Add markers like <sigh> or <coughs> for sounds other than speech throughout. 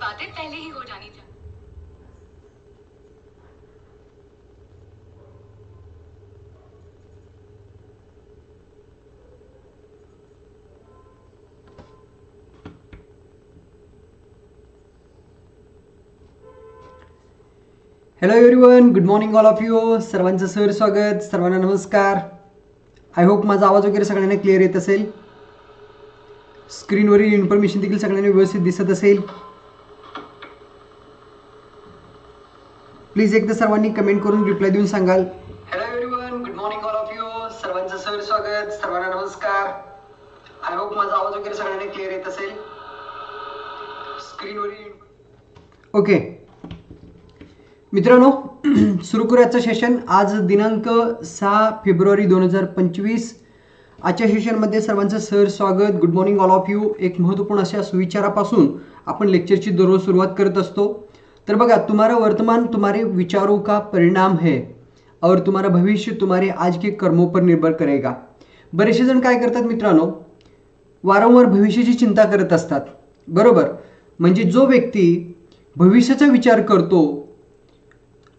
बातें पहले ही हो जानी चाहिए। Hello everyone good morning all of you सर्वांचं सर स्वागत. सर्वांना नमस्कार. आय होप माझा आवाज़ वगैरे सगळ्यांना क्लिअर येत असेल. स्क्रीनवरील इन्फॉर्मेशन देखील सगळ्यांना व्यवस्थित दिसत असेल. प्लीज एकदा सर्वांनी कमेंट करून रिप्लाय देऊन सांगाल. Hello everyone good morning all of you सर्वांचं सर स्वागत सर्वांना नमस्कार. आय होप माझा आवाज वगैरे सगळ्यांना क्लिअर येत असेल. स्क्रीनवरील ओके मित्रांनो <clears throat> सुरू करूयाचं सेशन आज दिनांक सहा फेब्रुवारी दोन हजार पंचवीस. आजच्या सेशनमध्ये सर्वांचं सर स्वागत good morning all of you एक महत्त्वपूर्ण अशा सुविचारापासून आपण लेक्चरची दररोज सुरुवात करत असतो. तर बघा तुम्हारा वर्तमान तुम्हारे विचारों का परिणाम है और तुम्हारा भविष्य तुम्हारे आज के कर्मों पर निर्भर करेगा। बरेचसे जण काय करतात मित्रांनो? वारंवार भविष्याची चिंता करत असतात. बरोबर? म्हणजे जो व्यक्ती भविष्याचा विचार करतो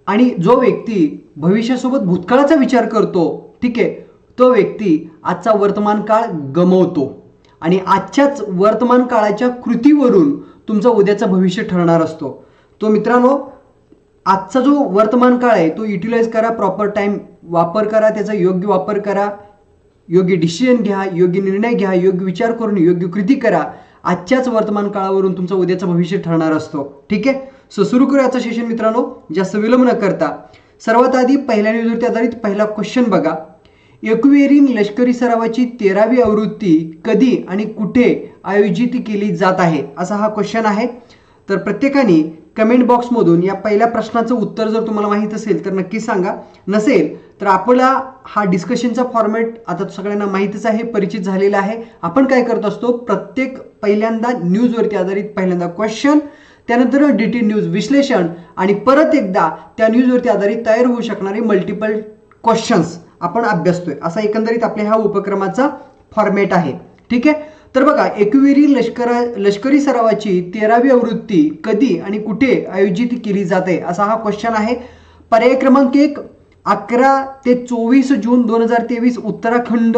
आणि जो व्यक्ती भविष्यासोबत भूतकाळाचा विचार करतो ठीक आहे तो व्यक्ती आजचा वर्तमान काळ गमवतो आणि आजच्याच वर्तमान काळाच्या कृतीवरून तुमचा उद्याचा भविष्य ठरणार असतो. तो मित्रांनो आजचा जो वर्तमान काळ आहे तो युटिलाइज करा प्रॉपर टाईम वापर करा त्याचा योग्य वापर करा योग्य डिसिजन घ्या योग्य निर्णय घ्या योग्य विचार करून योग्य कृती करा. आजच्याच वर्तमान काळावरून तुमचं उद्याचं भविष्य ठरणार असतो. ठीक आहे? सो सुरू करूयाचं सेशन मित्रांनो जास्त विलंब न करता. सर्वात आधी पहिल्या न्यूजवरती आधारित पहिला क्वेश्चन बघा. एकवेरीन लष्करी सरावाची तेरावी आवृत्ती कधी आणि कुठे आयोजित केली जात आहे? असा हा क्वेश्चन आहे. तर प्रत्येकाने कमेंट बॉक्समधून या पहिल्या प्रश्नाचं उत्तर जर तुम्हाला माहीत असेल तर नक्की सांगा. नसेल तर आपला हा डिस्कशनचा फॉर्मॅट आता सगळ्यांना माहीतच आहे परिचित झालेला आहे. आपण काय करत असतो प्रत्येक पहिल्यांदा न्यूजवरती आधारित पहिल्यांदा क्वेश्चन त्यानंतर डिटेल न्यूज विश्लेषण आणि परत एकदा त्या न्यूजवरती आधारित तयार होऊ शकणारे मल्टिपल क्वेश्चन्स आपण अभ्यासतोय. असा एकंदरीत आपल्या ह्या उपक्रमाचा फॉर्मॅट आहे. ठीक आहे? तर बघा एकविरी लष्करा लष्करी सरावाची तेरावी आवृत्ती कधी आणि कुठे आयोजित केली जाते? असा हा क्वेश्चन आहे. पर्याय क्रमांक एक अकरा ते चोवीस जून दोन हजार तेवीस उत्तराखंड.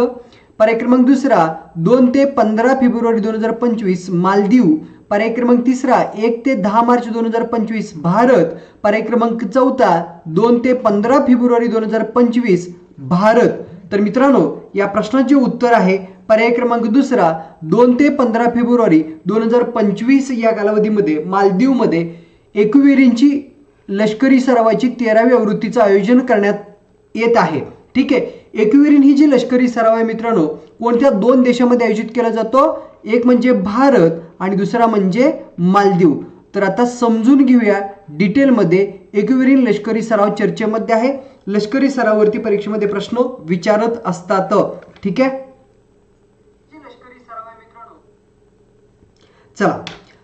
पर्याय क्रमांक दुसरा दोन ते पंधरा फेब्रुवारी दोन हजार पंचवीस मालदीव. पर्याय क्रमांक तिसरा एक ते दहा मार्च दोन हजार पंचवीस भारत. पर्याय क्रमांक चौथा दोन ते पंधरा फेब्रुवारी दोन हजार पंचवीस भारत. तर मित्रांनो या प्रश्नाचे उत्तर आहे. पर्याय क्रमांक दुसरा दोन ते पंधरा फेब्रुवारी दोन हजार पंचवीस या कालावधीमध्ये मालदीवमध्ये एकविरींची लष्करी सरावाची तेरावी आवृत्तीचं आयोजन करण्यात येत आहे. ठीक आहे? एकविरीन ही जी लष्करी सराव आहे मित्रांनो कोणत्या दोन देशामध्ये आयोजित केला जातो? एक म्हणजे भारत आणि दुसरा म्हणजे मालदीव. तर आता समजून घेऊया डिटेलमध्ये एकविरीन लष्करी सराव चर्चेमध्ये आहे. लष्करी सरावावरती परीक्षेमध्ये प्रश्न विचारत असतात. ठीक आहे लष्करी सराव आहे मित्रांनो चला.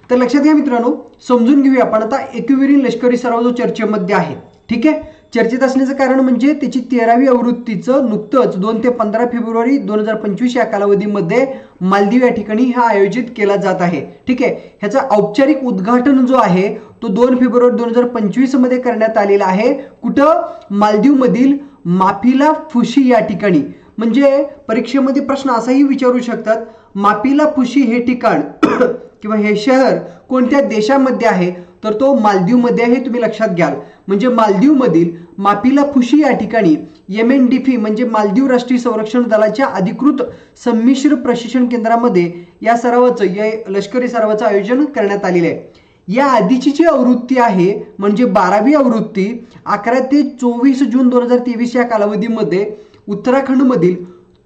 तर लक्षात घ्या मित्रांनो समजून घेऊया आपण. आता एकविरीन लष्करी सराव जो चर्चेमध्ये आहे ठीक आहे? चर्चेत असण्याचं कारण म्हणजे त्याची तेरावी आवृत्तीचं नुकतंच दोन ते पंधरा फेब्रुवारी दोन हजार पंचवीस या कालावधीमध्ये मालदीव या ठिकाणी हा आयोजित केला जात आहे ठीक आहे? ह्याचा औपचारिक उद्घाटन जो आहे तो दोन फेब्रुवारी दोन हजार पंचवीसमध्ये करण्यात आलेला आहे. कुठं? मालदीवमधील माफिला फुशी या ठिकाणी. म्हणजे परीक्षेमध्ये प्रश्न असाही विचारू शकतात मापिला फुशी हे ठिकाण <clears throat> किंवा हे शहर कोणत्या देशामध्ये आहे तर तो मालदीवमध्ये आहे तुम्ही लक्षात घ्याल. म्हणजे मालदीवमधील मापिला फुशी या ठिकाणी एम एन डी फी म्हणजे मालदीव राष्ट्रीय संरक्षण दलाच्या अधिकृत संमिश्र प्रशिक्षण केंद्रामध्ये या सरावाचं या लष्करी सरावाचं आयोजन करण्यात आलेलं आहे. या आधीची जी आवृत्ती आहे म्हणजे बारावी आवृत्ती अकरा ते चोवीस जून दोन हजार तेवीस या कालावधीमध्ये उत्तराखंडमधील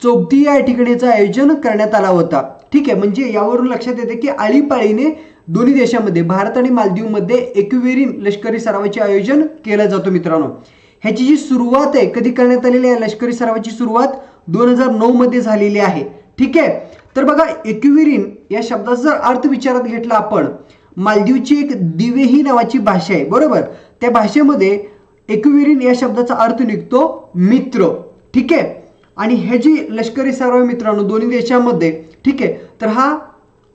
चौथी या ठिकाणीचं आयोजन करण्यात आला होता. ठीक आहे म्हणजे यावरून लक्षात येते की आळीपाळीने दोन्ही देशामध्ये भारत आणि मालदीवमध्ये एकवेरीन लष्करी सरावाचे आयोजन केलं जातो मित्रांनो. ह्याची जी सुरुवात आहे कधी करण्यात आलेली आहे लष्करी सरावाची सुरुवात दोन हजार नऊ मध्ये झालेली आहे. ठीक आहे तर बघा एकविरीन या शब्दाचा जर अर्थ विचारात घेतला आपण मालदीवची एक दिवेही नावाची भाषा आहे बरोबर? त्या भाषेमध्ये एकविरीन या शब्दाचा अर्थ निघतो मित्र. ठीक आहे आणि हे जी लष्करी सराव मित्रांनो दोन्ही देशामध्ये ठीक आहे तर हा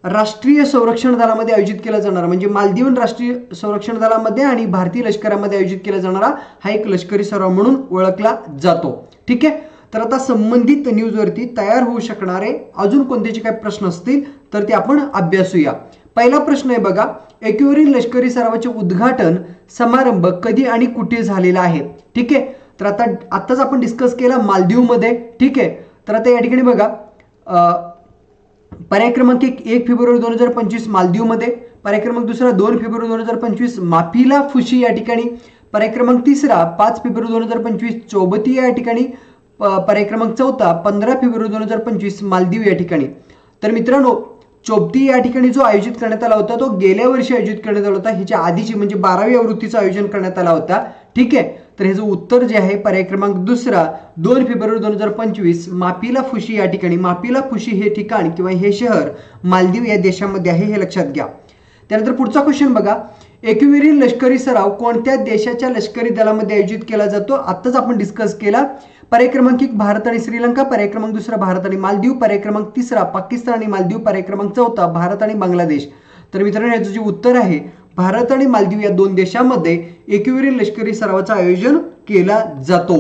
राष्ट्रीय संरक्षण दलामध्ये आयोजित केला जाणारा. म्हणजे मालदीवन राष्ट्रीय संरक्षण दलामध्ये आणि भारतीय लष्करामध्ये आयोजित केला जाणारा हा एक लष्करी सराव म्हणून ओळखला जातो. ठीक आहे? तर आता संबंधित न्यूजवरती तयार होऊ शकणारे अजून कोणत्याचे काही प्रश्न असतील तर ते आपण अभ्यासूया. पहिला प्रश्न आहे बघा एकीवरील लष्करी सरावाचे उद्घाटन समारंभ कधी आणि कुठे झालेला आहे? ठीक आहे? तर आता आत्ताच आपण डिस्कस केला मालदीवमध्ये ठीक आहे? तर आता या ठिकाणी बघा अं, पर्याय क्रमांक एक एक फेब्रुवारी दोन हजार पंचवीस मालदीवमध्ये पर्याय क्रमांक दुसरा दोन फेब्रुवारी दोन हजार पंचवीस माफीला फुशी या ठिकाणी पर्याय क्रमांक तिसरा पाच फेब्रुवारी दोन हजार पंचवीस चौबती या ठिकाणी प- पर्याय क्रमांक चौथा पंधरा फेब्रुवारी दोन हजार पंचवीस मालदीव या ठिकाणी. तर मित्रांनो चोपती या ठिकाणी जो आयोजित करण्यात आला होता तो गेल्या वर्षी आयोजित करण्यात आला होता ह्याच्या आधीची म्हणजे बारावी आवृत्तीचं आयोजन करण्यात आला होता ठीक आहे? तर ह्याचं उत्तर जे आहे पर्याय क्रमांक दुसरा दोन फेब्रुवारी दोन हजार पंचवीस मापिला फुशी या ठिकाणी मापिला फुशी हे ठिकाण किंवा हे शहर मालदीव या देशामध्ये आहे हे लक्षात घ्या. त्यानंतर पुढचा क्वेश्चन बघा. एकविरील लष्करी सराव कोणत्या देशाच्या लष्करी दलामध्ये आयोजित केला जातो? आत्ताच आपण डिस्कस केला. पर्याय क्रमांक एक भारत आणि श्रीलंका. पर्याय क्रमांक दुसरा भारत आणि मालदीव. पर्याय क्रमांक तिसरा पाकिस्तान आणि मालदीव. पर्याय क्रमांक चौथा भारत आणि बांगलादेश. तर मित्रांनो याचं जे उत्तर आहे भारत आणि मालदीव या दोन देशांमध्ये एकविरील लष्करी सरावाचं आयोजन केला जातो.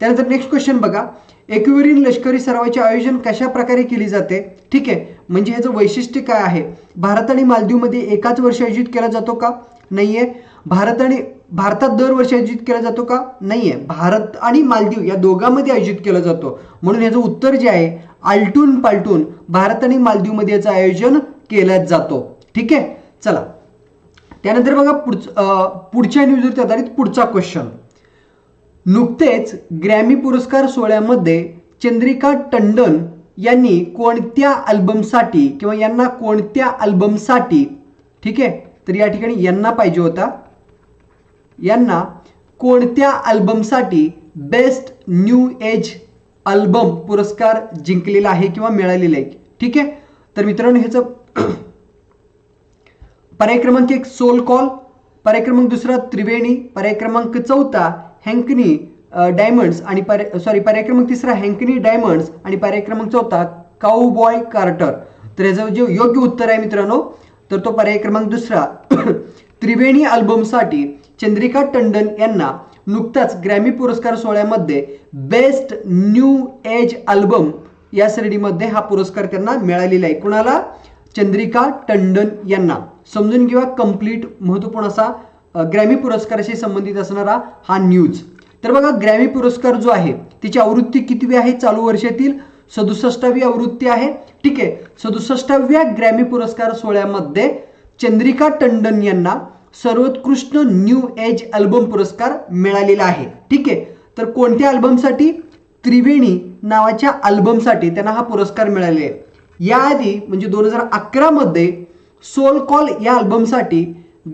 त्यानंतर नेक्स्ट क्वेश्चन बघा. एकविरील लष्करी सरावाचे आयोजन कशा प्रकारे केली जाते? ठीक आहे. म्हणजे ह्याचं वैशिष्ट्य काय आहे? भारत आणि मालदीवमध्ये एकाच वर्ष आयोजित केला जातो का? नाहीये. भारत आणि भारतात दरवर्षी आयोजित केला जातो का? नाहीये. भारत आणि मालदीव या दोघांमध्ये आयोजित केला जातो. म्हणून याचं उत्तर जे आहे आलटून पालटून भारत आणि मालदीवमध्ये याचं आयोजन केलं जातो. ठीक आहे? चला. त्यानंतर बघा पुढच पुढच्या न्यूजवरती आधारित पुढचा क्वेश्चन नुकतेच ग्रॅमी पुरस्कार सोहळ्यामध्ये चंद्रिका टंडन यांनी कोणत्या अल्बमसाठी किंवा यांना कोणत्या अल्बमसाठी ठीक आहे? तर या ठिकाणी यांना पाहिजे होता. यांना कोणत्या अल्बमसाठी बेस्ट न्यू एज अल्बम पुरस्कार जिंकलेला आहे किंवा मिळालेला आहे ठीक आहे? तर मित्रांनो ह्याचं पर्याय क्रमांक एक सोल कॉल पर्याय क्रमांक दुसरा त्रिवेणी पर्याय क्रमांक चौथा हँकनी डायमंड्स आणि पर्याय सॉरी पर्याय क्रमांक तिसरा हँकनी डायमंड्स आणि पर्याय क्रमांक चौथा काऊ बॉय कार्टर तर याचं जे योग्य उत्तर आहे मित्रांनो तर तो पर्याय क्रमांक दुसरा <clears throat> त्रिवेणी अल्बमसाठी चंद्रिका टंडन यांना नुकताच ग्रॅमी पुरस्कार सोहळ्यामध्ये बेस्ट न्यू एज अल्बम या श्रेणीमध्ये हा पुरस्कार त्यांना मिळालेला आहे. कुणाला? चंद्रिका टंडन यांना. समजून घेऊया कंप्लीट महत्त्वपूर्ण असा ग्रॅमी पुरस्काराशी संबंधित असणारा हा न्यूज तर बघा ग्रॅमी पुरस्कार जो आहे तिची आवृत्ती कितवी आहे चालू वर्षातील? सदुसष्टावी आवृत्ती आहे. ठीक आहे सदुसष्टाव्या ग्रॅमी पुरस्कार सोहळ्यामध्ये चंद्रिका टंडन यांना सर्वोत्कृष्ट न्यू एज अल्बम पुरस्कार मिळालेला आहे. ठीक आहे तर कोणत्या अल्बमसाठी त्रिवेणी नावाच्या अल्बमसाठी त्यांना हा पुरस्कार मिळाले आहे. याआधी म्हणजे दोन हजार अकरामध्ये सोल कॉल या अल्बमसाठी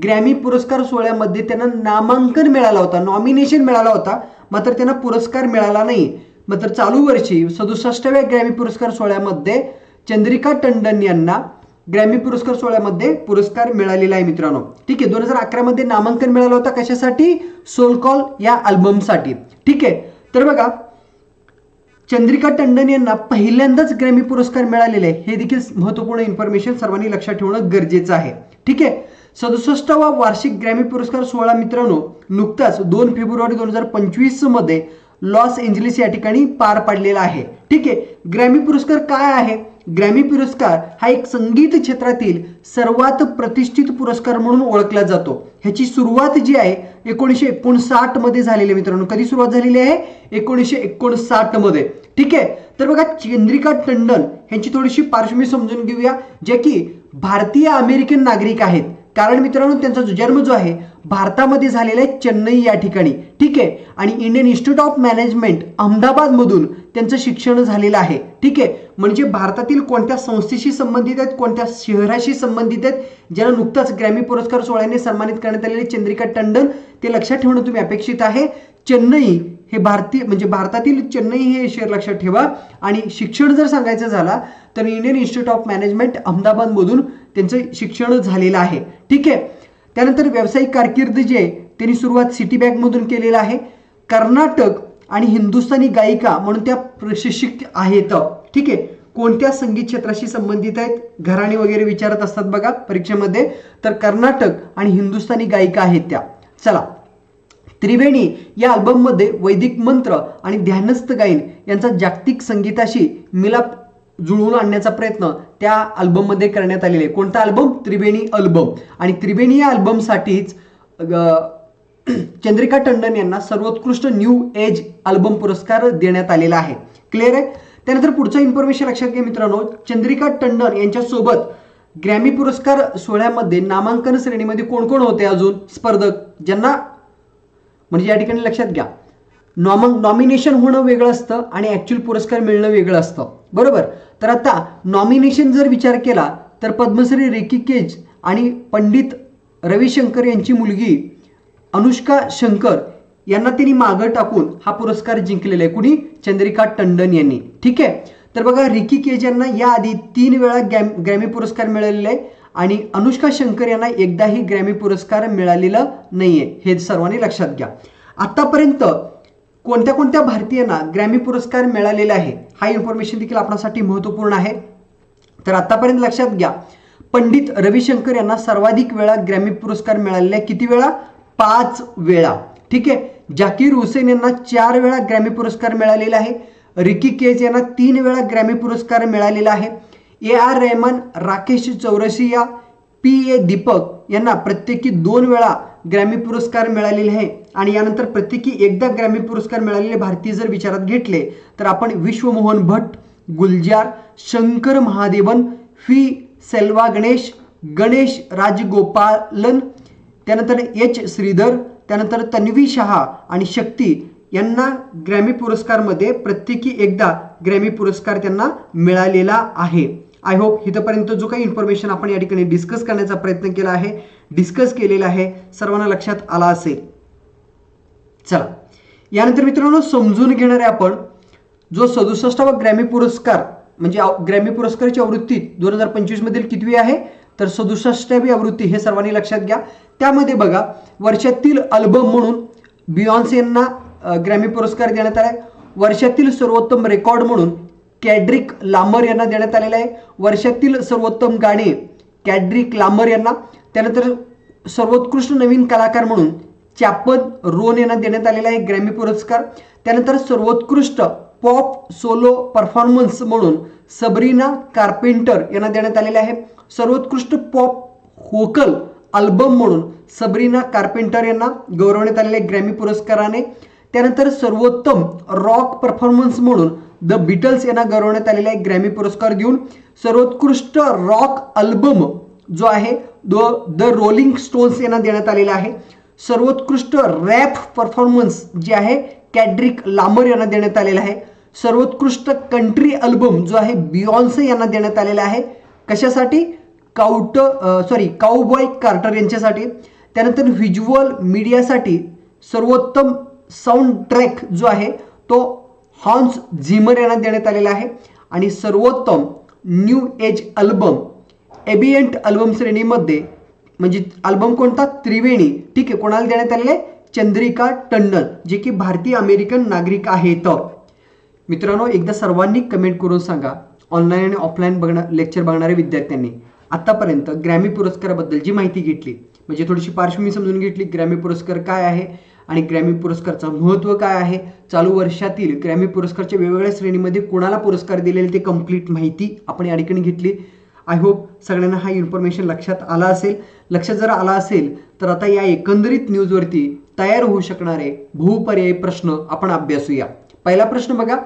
ग्रॅमी पुरस्कार सोहळ्यामध्ये त्यांना नामांकन मिळाला होता नॉमिनेशन मिळाला होता मात्र त्यांना पुरस्कार मिळाला नाही. मात्र चालू वर्षी सदुसष्टाव्या ग्रॅमी पुरस्कार सोहळ्यामध्ये चंद्रिका टंडन यांना ग्रॅमी पुरस्कार सोहळ्यामध्ये पुरस्कार मिळालेला आहे मित्रांनो. ठीक आहे दोन हजार अकरामध्ये नामांकन मिळालं होतं कशासाठी? सोल कॉल या अल्बमसाठी. ठीक आहे तर बघा चंद्रिका टंडन यांना पहिल्यांदाच ग्रॅमी पुरस्कार मिळालेले आहे. हे देखील महत्त्वपूर्ण इन्फॉर्मेशन सर्वांनी लक्षात ठेवणं गरजेचं आहे. ठीक आहे? सदुसष्टावा वार्षिक ग्रॅमी पुरस्कार सोहळा मित्रांनो नुकताच दोन फेब्रुवारी दोन हजार पंचवीसमध्ये लॉस एंजलिस या ठिकाणी पार पाडलेला आहे. ठीक आहे ग्रॅमी पुरस्कार काय आहे? ग्रॅमी पुरस्कार हा एक संगीत क्षेत्रातील सर्वात प्रतिष्ठित पुरस्कार म्हणून ओळखला जातो. ह्याची सुरुवात जी आहे एकोणीसशे एकोणसाठमध्ये झालेली मित्रांनो. कधी सुरुवात झालेली आहे? एकोणीसशे एकोणसाठमध्ये. ठीक आहे तर बघा चंद्रिका टंडन यांची थोडीशी पार्श्वभूमी समजून घेऊया जे की भारतीय अमेरिकन नागरिक आहेत. कारण मित्रांनो त्यांचा जो जन्म जो आहे भारतामध्ये झालेला आहे चेन्नई या ठिकाणी. ठीक आहे? आणि इंडियन इन्स्टिट्यूट ऑफ मॅनेजमेंट अहमदाबादमधून त्यांचं शिक्षण झालेलं आहे. ठीक आहे? म्हणजे भारतातील कोणत्या संस्थेशी संबंधित आहेत कोणत्या शहराशी संबंधित आहेत ज्यांना नुकताच ग्रॅमी पुरस्कार सोहळ्याने सन्मानित करण्यात आलेले चंद्रिका टंडन ते लक्षात ठेवणं तुम्ही अपेक्षित आहे. चेन्नई हे भारतीय म्हणजे भारतातील चेन्नई हे शहर लक्षात ठेवा. आणि शिक्षण जर सांगायचं झाला तर इंडियन इन्स्टिट्यूट ऑफ मॅनेजमेंट अहमदाबादमधून त्यांचं शिक्षण झालेलं आहे. ठीक आहे? त्यानंतर व्यावसायिक कारकीर्द जी आहे त्यांनी सुरुवात सिटी बँकमधून केलेलं आहे. कर्नाटक आणि हिंदुस्थानी गायिका म्हणून त्या प्रशिक्षित आहेत. ठीक आहे? कोणत्या संगीत क्षेत्राशी संबंधित आहेत? घराणे वगैरे विचारत असतात बघा परीक्षेमध्ये. तर कर्नाटक आणि हिंदुस्थानी गायिका आहेत त्या. चला. त्रिवेणी या अल्बममध्ये वैदिक मंत्र आणि ध्यानस्थ गायन यांचा जागतिक संगीताशी मिलाप जुळवून आणण्याचा प्रयत्न त्या अल्बममध्ये करण्यात आलेला. आहे कोणता अल्बम? त्रिवेणी अल्बम. आणि त्रिवेणी या अल्बमसाठीच <clears throat> चंद्रिका टंडन यांना सर्वोत्कृष्ट न्यू एज अल्बम पुरस्कार देण्यात आलेला आहे. क्लिअर आहे? त्यानंतर पुढचं इन्फॉर्मेशन लक्षात घ्या मित्रांनो. चंद्रिका टंडन यांच्यासोबत ग्रॅमी पुरस्कार सोहळ्यामध्ये नामांकन श्रेणीमध्ये कोण कोण होते अजून? स्पर्धक. ज्यांना म्हणजे या ठिकाणी लक्षात घ्या. नॉम नॉमिनेशन होणं वेगळं असतं आणि ॲक्च्युअल पुरस्कार मिळणं वेगळं असतं. बरोबर. तर आता नॉमिनेशन जर विचार केला तर पद्मश्री रेकी केज आणि पंडित रविशंकर यांची मुलगी अनुष्का शंकर यांना त्यांनी मागं टाकून हा पुरस्कार जिंकलेला आहे. कुणी? चंद्रिका टंडन यांनी. ठीक आहे? तर बघा रिकी केज यांना याआधी तीन वेळा गॅम ग्रॅमी पुरस्कार मिळालेला आहे आणि अनुष्का शंकर यांना एकदाही ग्रॅमी पुरस्कार मिळालेला नाहीये. हे सर्वांनी लक्षात घ्या. आतापर्यंत कोणत्या कोणत्या भारतीयांना ग्रॅमी पुरस्कार मिळालेला आहे हा इन्फॉर्मेशन देखील आपणासाठी महत्त्वपूर्ण आहे. तर आतापर्यंत लक्षात घ्या पंडित रविशंकर यांना सर्वाधिक वेळा ग्रॅमी पुरस्कार मिळालेला आहे किती वेळा? पाच वेळा. ठीक आहे? जाकीर हुसेन यांना चार वेळा ग्रॅमी पुरस्कार मिळालेला आहे. रिकी केज यांना तीन वेळा ग्रॅमी पुरस्कार मिळालेला आहे. A R Rahman Rakesh Chaurasia P A Deepak यांना प्रत्येकी दोन वेळा ग्रॅमी पुरस्कार मिळालेले आहे. आणि यानंतर प्रत्येकी एकदा ग्रॅमी पुरस्कार मिळालेले भारतीय जर विचारात घेतले तर आपण विश्वमोहन भट गुलजार शंकर महादेवन फी सेल्वा गणेश गणेश राजगोपालन त्यानंतर एच. श्रीधर त्यानंतर तन्वी शहा आणि शक्ती यांना ग्रॅमी पुरस्कारमध्ये प्रत्येकी एकदा ग्रॅमी पुरस्कार त्यांना मिळालेला आहे. आय होप इथंपर्यंत जो काही इन्फॉर्मेशन आपण या ठिकाणी डिस्कस करण्याचा प्रयत्न केला आहे डिस्कस केलेला आहे. सर्वांना लक्षात आला असेल. चला. यानंतर मित्रांनो समजून घेणारे आपण जो सदुसष्टावा ग्रॅमी पुरस्कार म्हणजे ग्रॅमी पुरस्काराची आवृत्ती दोन हजार पंचवीस मधील कितवी आहे? तर सदुसष्टावी आवृत्ती हे सर्वांनी लक्षात घ्या. त्यामध्ये बघा वर्षातील अल्बम म्हणून बियॉन्स यांना ग्रॅमी पुरस्कार देण्यात आला आहे वर्षातील सर्वोत्तम रेकॉर्ड म्हणून कॅड्रिक लामर यांना देण्यात आलेला आहे. वर्षातील सर्वोत्तम गाणे कॅड्रिक लामर यांना. त्यानंतर सर्वोत्कृष्ट नवीन कलाकार म्हणून चॅपद रोन यांना देण्यात आलेला आहे ग्रॅमी पुरस्कार. त्यानंतर सर्वोत्कृष्ट पॉप सोलो परफॉर्मन्स म्हणून सबरीना कार्पेंटर यांना देण्यात आलेले आहे. सर्वोत्कृष्ट पॉप होकल अल्बम म्हणून सबरीना कार्पेंटर यांना गौरवण्यात आलेले आहे ग्रॅमी पुरस्काराने. त्यानंतर सर्वोत्तम रॉक परफॉर्मन्स म्हणून द बिटल्स यांना गौरवण्यात आलेला आहे ग्रॅमी पुरस्कार देऊन. सर्वोत्कृष्ट रॉक अल्बम जो आहे द द रोलिंग स्टोन्स यांना देण्यात आलेला आहे. सर्वोत्कृष्ट रॅप परफॉर्मन्स जे आहे कॅड्रिक लामर यांना देण्यात आलेला आहे. सर्वोत्कृष्ट कंट्री अल्बम जो आहे बियॉन्से यांना देण्यात आलेला आहे. कशासाठी? काउट सॉरी काउबॉय कार्टर यांच्यासाठी. त्यानंतर व्हिज्युअल मीडियासाठी सर्वोत्तम साऊंड ट्रॅक जो आहे तो हॉन्स झिमर यांना देण्यात आलेला आहे. आणि सर्वोत्तम new age album ambient album श्रेणीमध्ये म्हणजे अल्बम कोणता? त्रिवेणी. ठीक आहे कोणाला देण्यात आलेले? चंद्रिका टंडन जे की भारतीय अमेरिकन नागरिक आहेत. मित्रांनो एकदा सर्वांनी कमेंट करून सांगा. ऑनलाईन आणि ऑफलाईन बघणार लेक्चर बघणाऱ्या विद्यार्थ्यांनी. आतापर्यंत ग्रॅमी पुरस्काराबद्दल जी माहिती घेतली म्हणजे थोडीशी पार्श्वभूमी समजून घेतली ग्रॅमी पुरस्कार काय आहे आणि ग्रॅमी पुरस्कारचं महत्त्व काय आहे चालू वर्षातील ग्रॅमी पुरस्कारच्या वेगवेगळ्या श्रेणीमध्ये कोणाला पुरस्कार दिलेले ते कंप्लीट माहिती आपण या ठिकाणी घेतली. आय होप सगळ्यांना हा इन्फॉर्मेशन लक्षात आला असेल. लक्षात जर आला असेल तर आता या एकंदरीत न्यूजवरती तयार होऊ शकणारे बहुपर्यायी प्रश्न आपण अभ्यासूया. पहिला प्रश्न बघा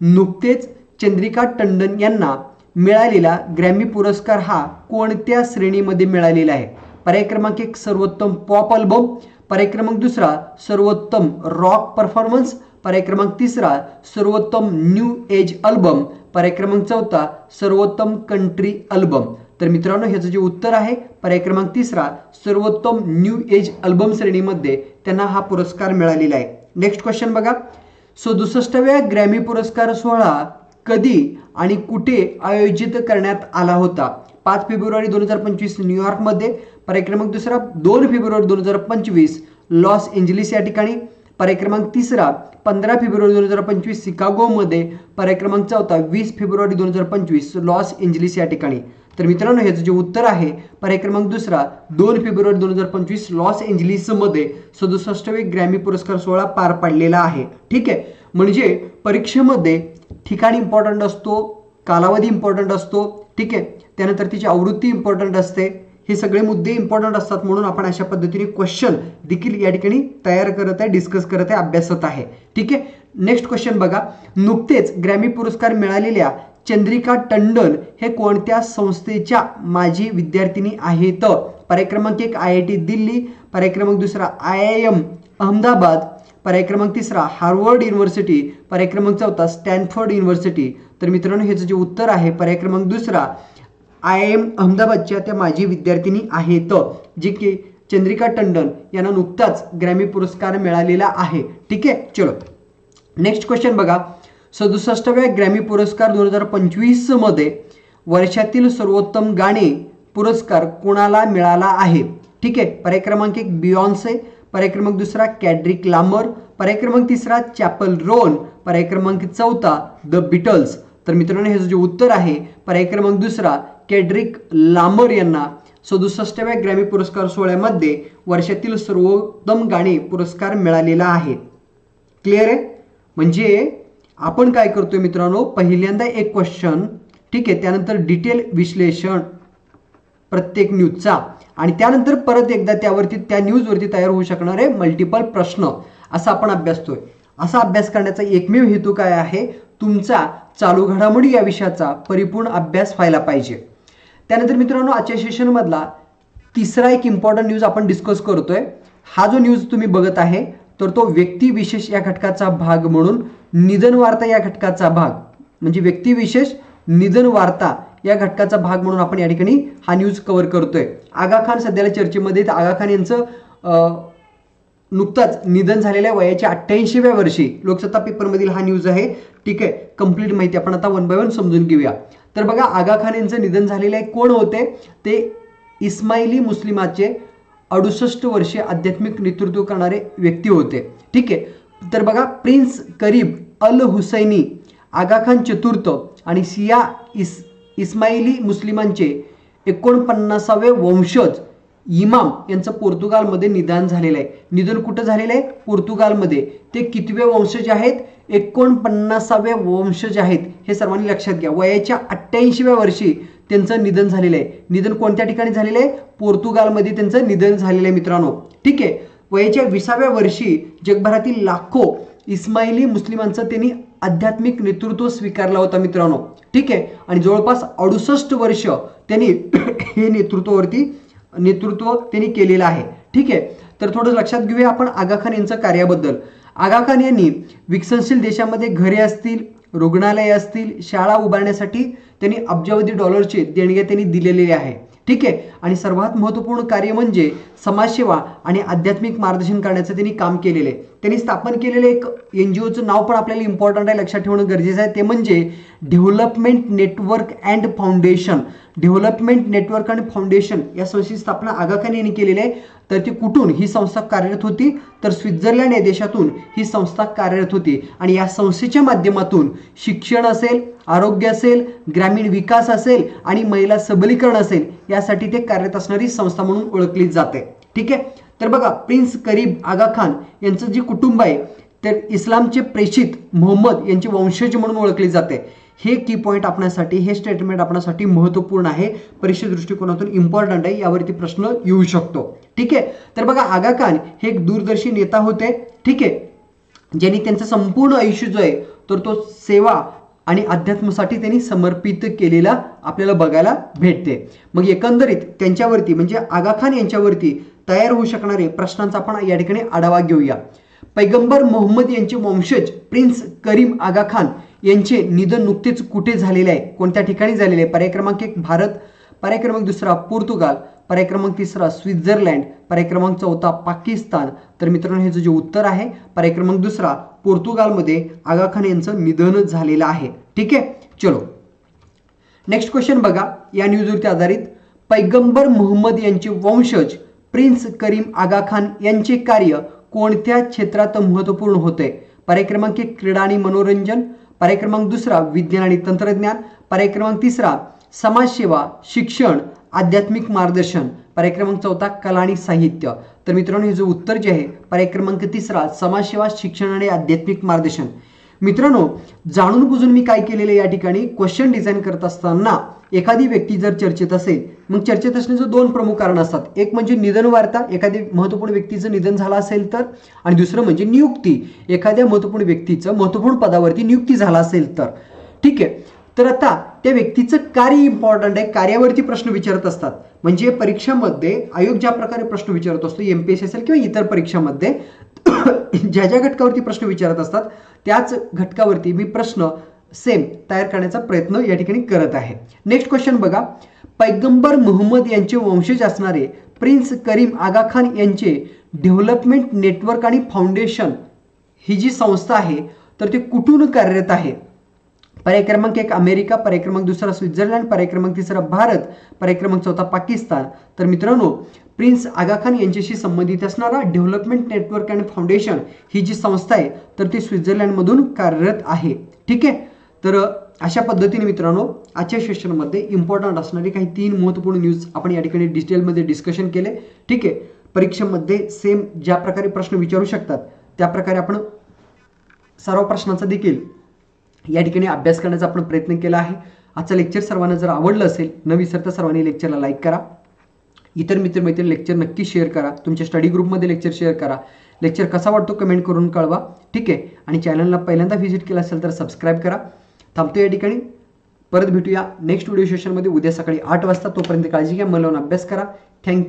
नुकतेच चंद्रिका टंडन यांना मिळालेला ग्रॅमी पुरस्कार हा कोणत्या श्रेणीमध्ये मिळालेला आहे? पर्याय क्रमांक एक सर्वोत्तम पॉप अल्बम पर्याय क्रमांक दुसरा सर्वोत्तम रॉक परफॉर्मन्स पर्याय क्रमांक तिसरा सर्वोत्तम न्यू एज अल्बम. पर्याय क्रमांक चौथा सर्वोत्तम कंट्री अल्बम. तर मित्रांनो ह्याचं जे उत्तर आहे पर्याय क्रमांक तिसरा सर्वोत्तम न्यू एज अल्बम श्रेणीमध्ये त्यांना हा पुरस्कार मिळालेला आहे. नेक्स्ट क्वेश्चन बघा. सदुसष्टाव्या ग्रॅमी पुरस्कार सोहळा कधी आणि कुठे आयोजित करण्यात आला होता? पाच फेब्रुवारी दोन हजार पंचवीस न्यूयॉर्कमध्ये पर्याय क्रमांक दुसरा दोन फेब्रुवारी दोन हजार पंचवीस लॉस एंजलिस या ठिकाणी पर्याय क्रमांक तिसरा पंधरा फेब्रुवारी दोन हजार पंचवीस शिकागोमध्ये पर्याय क्रमांक चौथा वीस फेब्रुवारी दोन हजार पंचवीस लॉस एंजलिस या ठिकाणी. तर मित्रांनो ह्याचं जे उत्तर आहे पर्याय क्रमांक दुसरा दोन फेब्रुवारी दोन हजार पंचवीस लॉस एंजलिसमध्ये सदुसष्टवे ग्रॅमी पुरस्कार सोहळा पार पाडलेला आहे. ठीक आहे? म्हणजे परीक्षेमध्ये ठिकाण इम्पॉर्टंट असतो कालावधी इम्पॉर्टंट असतो ठीक आहे? त्यानंतर तिची आवृत्ती इम्पॉर्टंट असते हे सगळे मुद्दे इम्पॉर्टंट असतात म्हणून आपण अशा पद्धतीने क्वेश्चन देखील या ठिकाणी तयार करत आहे डिस्कस करत आहे अभ्यासत आहे. ठीक आहे? नेक्स्ट क्वेश्चन बघा. नुकतेच ग्रॅमी पुरस्कार मिळालेल्या चंद्रिका टंडन हे कोणत्या संस्थेच्या माजी विद्यार्थिनी आहेत? पर्याय क्रमांक एक आय आय टी दिल्ली. पर्याय क्रमांक दुसरा आय आय एम अहमदाबाद. पर्याय क्रमांक तिसरा हार्वर्ड युनिव्हर्सिटी. पर्याय क्रमांक चौथा स्टॅनफर्ड युनिव्हर्सिटी. तर मित्रांनो ह्याचं जे उत्तर आहे पर्याय क्रमांक दुसरा आय आय एम अहमदाबादच्या त्या माजी विद्यार्थिनी आहेत. जे की चंद्रिका टंडन यांना नुकताच ग्रॅमी पुरस्कार मिळालेला आहे. ठीक आहे? चलो. नेक्स्ट क्वेश्चन बघा. सदुसष्टव्या ग्रॅमी पुरस्कार दोन हजार पंचवीसमध्ये वर्षातील सर्वोत्तम गाणे पुरस्कार कोणाला मिळाला आहे? ठीक आहे? पर्याय क्रमांक एक बियॉन्से पर्याय क्रमांक दुसरा कॅड्रिक लामर पर्याय क्रमांक तिसरा चॅपल रोन पर्याय क्रमांक चौथा द बिटल्स तर मित्रांनो हे जे उत्तर आहे पर्याय क्रमांक दुसरा केड्रिक लांबर यांना सदुसष्टव्या ग्रॅमी पुरस्कार सोहळ्यामध्ये वर्षातील सर्वोत्तम गाणे पुरस्कार मिळालेला आहे. क्लिअर आहे? म्हणजे आपण काय करतोय मित्रांनो? पहिल्यांदा एक क्वेश्चन ठीक आहे? त्यानंतर डिटेल विश्लेषण प्रत्येक न्यूजचा आणि त्यानंतर परत एकदा त्यावरती त्या न्यूजवरती तयार होऊ शकणारे मल्टिपल प्रश्न. असा आपण अभ्यासतोय असा अभ्यास करण्याचा एकमेव हेतू काय आहे? तुमचा चालू घडामोडी या विषयाचा परिपूर्ण अभ्यास व्हायला पाहिजे. त्यानंतर मित्रांनो आजच्या सेशनमधला तिसरा एक इम्पॉर्टंट न्यूज आपण डिस्कस करतोय. हा जो न्यूज तुम्ही बघत आहे तर तो व्यक्तिविशेष या घटकाचा भाग म्हणून निधन वार्ता या घटकाचा भाग म्हणजे व्यक्तिविशेष निधन वार्ता या घटकाचा भाग म्हणून आपण या ठिकाणी हा न्यूज कव्हर करतोय. आगा खान सध्याला चर्चेमध्ये आहेत. आगा खान यांचं अं, नुकताच निधन झालेल्या वयाच्या अठ्ठ्याऐंशीव्या वर्षी लोकसत्ता पेपरमधील हा न्यूज आहे. ठीक आहे कंप्लीट माहिती आपण आता वन बाय वन समजून घेऊया. तर बघा आगाखान यांचं निधन झालेलं आहे. कोण होते? ते इस्माइली मुस्लिमाचे अडुसष्ट वर्षे आध्यात्मिक नेतृत्व करणारे व्यक्ती होते. ठीक आहे? तर बघा प्रिन्स करीब अल हुसैनी आगाखान चतुर्थ आणि सिया इस इस्माइली मुस्लिमांचे एकोणपन्नासावे वंशज इमाम यांचं पोर्तुगालमध्ये निदान झालेलं आहे. निधन कुठं झालेलं आहे? पोर्तुगालमध्ये. ते कितवे वंशज आहेत? एकोणपन्नासावे वंशज आहेत. हे सर्वांनी लक्षात घ्या. वयाच्या अठ्ठ्याऐंशीव्या वर्षी त्यांचं निधन झालेलं आहे. निधन कोणत्या ठिकाणी झालेलं आहे? पोर्तुगालमध्ये त्यांचं निधन झालेलं आहे मित्रांनो. ठीक आहे. वयाच्या विसाव्या वर्षी जगभरातील लाखो इस्माइली मुस्लिमांचं त्यांनी आध्यात्मिक नेतृत्व स्वीकारला होता मित्रांनो. ठीक आहे. आणि जवळपास अडुसष्ट वर्ष त्यांनी <clears throat> हे नेतृत्वावरती नेतृत्व त्यांनी केलेलं आहे. ठीक आहे? तर थोडं लक्षात घेऊया आपण आगा खान यांचं कार्याबद्दल. आगा खान यांनी विकसनशील देशामध्ये घरे असतील रुग्णालये असतील शाळा उभारण्यासाठी त्यांनी अब्जावधी डॉलरचे देणग्या त्यांनी दिलेले आहे. ठीक आहे? आणि सर्वात महत्त्वपूर्ण कार्य म्हणजे समाजसेवा आणि आध्यात्मिक मार्गदर्शन करण्याचं त्यांनी काम केलेलं आहे. त्यांनी स्थापन केलेलं एक एन जी ओचं नाव पण आपल्याला इम्पॉर्टंट आहे लक्षात ठेवणं गरजेचं आहे. ते म्हणजे development network and foundation development network and foundation या संस्थेची स्थापना आगा खान यांनी केलेली आहे. तर ती कुठून? ही संस्था कार्यरत होती. तर स्वित्झर्लंड या देशातून ही संस्था कार्यरत होती. आणि या संस्थेच्या माध्यमातून शिक्षण असेल आरोग्य असेल ग्रामीण विकास असेल आणि महिला सबलीकरण असेल यासाठी ते कार्यरत असणारी संस्था म्हणून ओळखली जाते. ठीक आहे? तर बघा प्रिन्स करीब आगा खान यांचं जे कुटुंब आहे तर इस्लामचे प्रेषित मोहम्मद यांचे वंशज म्हणून ओळखले जाते. हे की पॉईंट आपणासाठी हे स्टेटमेंट आपणासाठी महत्त्वपूर्ण आहे. परीक्षा दृष्टिकोनातून इम्पॉर्टंट आहे यावरती प्रश्न येऊ शकतो. ठीक आहे? तर बघा आगा खान हे एक दूरदर्शी नेता होते. ठीक आहे? ज्यांनी त्यांचं संपूर्ण आयुष्य जो आहे तर तो सेवा आणि अध्यात्मासाठी त्यांनी समर्पित केलेला आपल्याला बघायला भेटते. मग एकंदरीत त्यांच्यावरती म्हणजे आगा खान यांच्यावरती तयार होऊ शकणारे प्रश्नांचा आपण या ठिकाणी आढावा घेऊया. पैगंबर मोहम्मद यांचे वंशज प्रिन्स करीम आगा खान यांचे निधन नुकतेच कुठे झालेले आहे? कोणत्या ठिकाणी झालेले आहे? पर्याय क्रमांक एक भारत. पर्याय क्रमांक दुसरा पोर्तुगाल. पर्याय क्रमांक तिसरा स्वित्झर्लंड. पर्याय क्रमांक चौथा पाकिस्तान. तर मित्रांनो हे जे उत्तर आहे पर्याय क्रमांक दुसरा पोर्तुगालमध्ये आगा खान यांचं निधन झालेलं आहे. ठीक आहे? चलो. नेक्स्ट क्वेश्चन बघा. या न्यूजवरती आधारित. पैगंबर मोहम्मद यांचे वंशज प्रिन्स करीम आगा खान यांचे कार्य कोणत्या क्षेत्रात महत्त्वपूर्ण होते? पर्याय क्रमांक एक क्रीडा आणि मनोरंजन. पर्याय क्रमांक दुसरा विज्ञान आणि तंत्रज्ञान. पर्याय क्रमांक तिसरा समाजसेवा शिक्षण आध्यात्मिक मार्गदर्शन. पर्याय क्रमांक चौथा कला आणि साहित्य. तर मित्रांनो हे जो उत्तर जे आहे पर्याय क्रमांक तिसरा समाजसेवा शिक्षण आणि आध्यात्मिक मार्गदर्शन. मित्रांनो जाणून बुजून मी काय केलेलं या ठिकाणी? क्वेश्चन डिझाईन करत असताना एखादी व्यक्ती जर चर्चेत असेल मग चर्चेत असण्याचं दोन प्रमुख कारण असतात एक म्हणजे निधन वार्ता एखादी महत्त्वपूर्ण व्यक्तीचं निधन झालं असेल तर आणि दुसरं म्हणजे नियुक्ती. एखाद्या महत्त्वपूर्ण व्यक्तीचं महत्त्वपूर्ण पदावरती नियुक्ती झाला असेल तर. ठीक आहे? तर आता त्या व्यक्तीचं कार्य इम्पॉर्टंट आहे कार्यावरती प्रश्न विचारत असतात. म्हणजे परीक्षामध्ये आयोग ज्या प्रकारे प्रश्न विचारत असतो एम पी एस असेल किंवा इतर परीक्षामध्ये <coughs> ज्या ज्या घटकावरती प्रश्न विचारत असतात त्याच घटकावरती मी प्रश्न सेम तयार करण्याचा प्रयत्न या ठिकाणी करत आहे. नेक्स्ट क्वेश्चन बघा. पैगंबर मोहम्मद यांचे वंशज असणारे प्रिन्स करीम आगा खान यांचे डेव्हलपमेंट नेटवर्क आणि फाउंडेशन ही जी संस्था आहे तर ती कुठून कार्यरत आहे? पर्याय क्रमांक एक अमेरिका पर्याय क्रमांक दुसरा स्वित्झर्लंड पर्याय क्रमांक तिसरा भारत पर्याय क्रमांक चौथा पाकिस्तान. तर मित्रांनो प्रिन्स आगा खान यांच्याशी संबंधित असणारा डेव्हलपमेंट नेटवर्क अँड फाउंडेशन ही जी संस्था आहे तर ती स्वित्झर्लंडमधून कार्यरत आहे. ठीक आहे? तर अशा पद्धतीने मित्रांनो आजच्या सेशनमध्ये इम्पॉर्टंट असणारी काही तीन महत्त्वपूर्ण न्यूज आपण या ठिकाणी डिटेलमध्ये डिस्कशन केले. ठीक आहे? परीक्षेमध्ये सेम ज्या प्रकारे प्रश्न विचारू शकतात त्या प्रकारे आपण सर्व प्रश्नांचा देखील या ठिकाणी अभ्यास करण्याचा आपण प्रयत्न केला आहे. आजचं लेक्चर सर्वांना जर आवडलं असेल न विसरता सर्वांनी लेक्चरला लाईक करा. इतर मित्रमैत्रिणी लेक्चर नक्की शेअर करा. तुमच्या स्टडी ग्रुपमध्ये लेक्चर शेअर करा. लेक्चर कसा वाटतो कमेंट करून कळवा. ठीक आहे? आणि चॅनलला पहिल्यांदा व्हिजिट केलं असेल तर सबस्क्राईब करा. थांबतो या ठिकाणी. परत भेटूया नेक्स्ट व्हिडिओ सेशनमध्ये उद्या सकाळी आठ वाजता. तोपर्यंत काळजी घ्या. मला लावून अभ्यास करा. थँक्यू